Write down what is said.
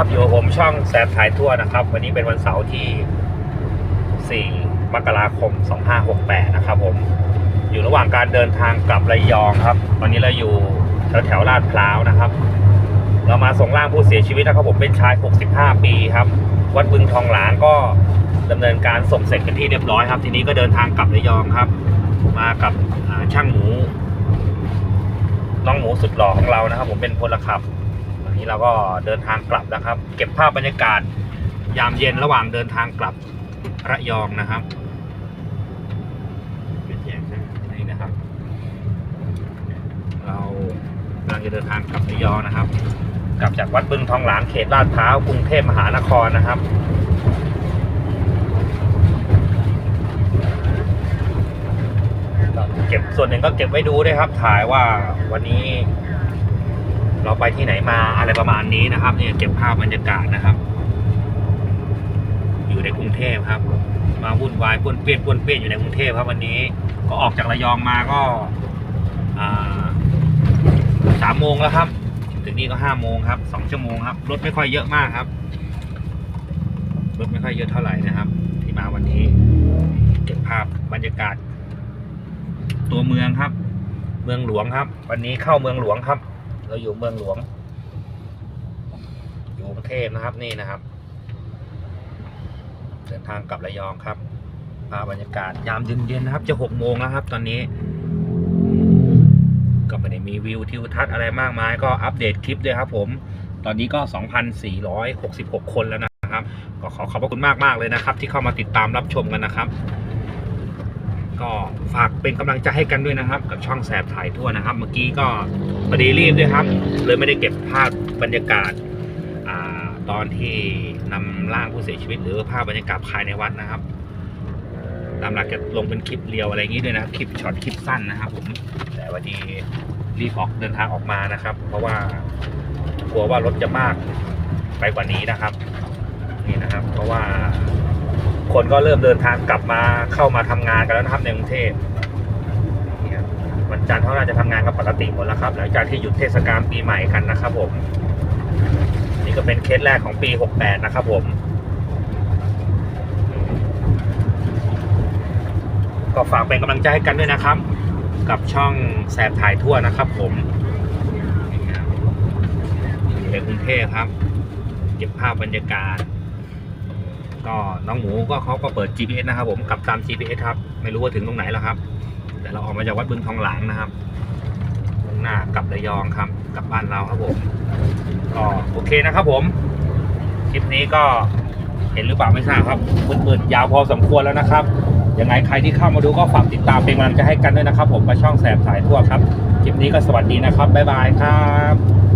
ครับอยู่กับผมช่องแซมถ่ายทั่วนะครับ วันนี้เป็นวันเสาร์ที่ 4 มกราคม 2568 นะครับผมอยู่ระหว่างการเดินทางกลับระยองครับวันนี้เราอยู่แถวแถวลาดพร้าวนะครับ เรามาส่งร่างผู้เสียชีวิตนะครับผมเป็นชาย 65 ปีครับ วัดบึงทองหลางก็ดำเนินการส่งเสร็จเป็นที่เรียบร้อยครับ ทีนี้ก็เดินทางกลับระยองครับ มากับช่างหมู น้องหมูสุดหล่อของเรานะครับ ผมเป็นพลขับ นนี้เราก็เดินทางกลับแล้วครับ เก็บภาพบรรยากาศยามเย็นระหว่างเดินทางกลับระยองนะครับนี่นะครับ เรากำลังจะเดินทางกลับระยองนะครับ กลับจากวัดบึงทองหลางเขตลาดพร้าวกรุงเทพมหานครนะครับเก็บส่วนหนึ่งก็เก็บไว้ดูด้วยครับ ถ่ายว่าวันนี้ เราไปที่ไหนมาอะไรประมาณนี้นะครับเนี่ยเก็บภาพบรรยากาศนะครับ อยู่ในกรุงเทพครับ มาวุ่นวายป้วนเปี้ยนป้วนเปี้ยนอยู่ในกรุงเทพครับวันนี้ ก็ออกจากระยองมาก็สามโมงแล้วครับ ถึงนี่ก็ห้าโมงครับสองชั่วโมงครับรถไม่ค่อยเยอะมากครับรถไม่ค่อยเยอะเท่าไหร่นะครับ ที่มาวันนี้ เก็บภาพบรรยากาศ ตัวเมืองครับ เมืองหลวงครับ วันนี้เข้าเมืองหลวงครับ เราอยู่เมืองหลวง อยู่กรุงเทพนะครับนี่นะครับ เดินทางกลับระยองครับภาพบรรยากาศยามเย็นๆนะครับ จะหกโมงแล้วครับ ตอนนี้ ก็ไม่ได้มีวิวทิวทัศน์อะไรมากมาย ก็อัปเดตคลิปเลยครับ ผม ตอนนี้ก็ 2,466 คนแล้วนะครับ ก็ขอขอบพระคุณมากๆเลยนะครับ ที่เข้ามาติดตามรับชมกันนะครับ ก็ฝากเป็นกำลังใจให้กันด้วยนะครับ กับช่องแสบถ่ายทั่วนะครับ เมื่อกี้ก็พอดีรีบด้วยครับ เลยไม่ได้เก็บภาพบรรยากาศาตอนที่นำร่างผู้เสียชีวิต หรือภาพบรรยากาศภายในวัดนะครับตามหลักจะลงเป็นคลิปเรียวอะไรอย่างนี้ด้วยนะคลิปช็อตคลิปสั้นนะครับผมแต่วันนี้รีบออกเดินทางออกมานะครับ เพราะว่ากลัวว่ารถจะมากไปกว่านี้นะครับ นี่นะครับ เพราะว่า คนก็เริ่มเดินทางกลับมาเข้ามาทำงานกันแล้วนะครับในกรุงเทพนี่ครับวันจันทร์เขาน่าจะทำงานกันปกติหมดแล้วครับหลังจากที่หยุดเทศกาลปีใหม่กันนะครับผม นี่ก็เป็นเคสแรกของปี 68 นะครับผม ก็ฝากเป็นกำลังใจให้กันด้วยนะครับ กับช่องแสบถ่ายทั่วนะครับผมในกรุงเทพครับ เก็บภาพบรรยากาศ ก็น้องหมูก็เขาก็เปิด GPS นะครับ ผมกลับตาม GPS ครับ ไม่รู้ว่าถึงตรงไหนแล้วครับ แต่เราออกมาจากวัดบึงทองหลางนะครับมุ่งหน้ากลับระยองครับกลับบ้านเราครับผมก็โอเคนะครับ ผมคลิปนี้ก็เห็นหรือเปล่าไม่ทราบครับมืดๆยาวพอสมควรแล้วนะครับยังไงใครที่เข้ามาดูก็ฝากติดตามเป็นกำลังใจให้กันด้วยนะครับ ผมกับช่องแสบสายทั่วครับคลิปนี้ก็สวัสดีนะครับบ๊ายบายครับ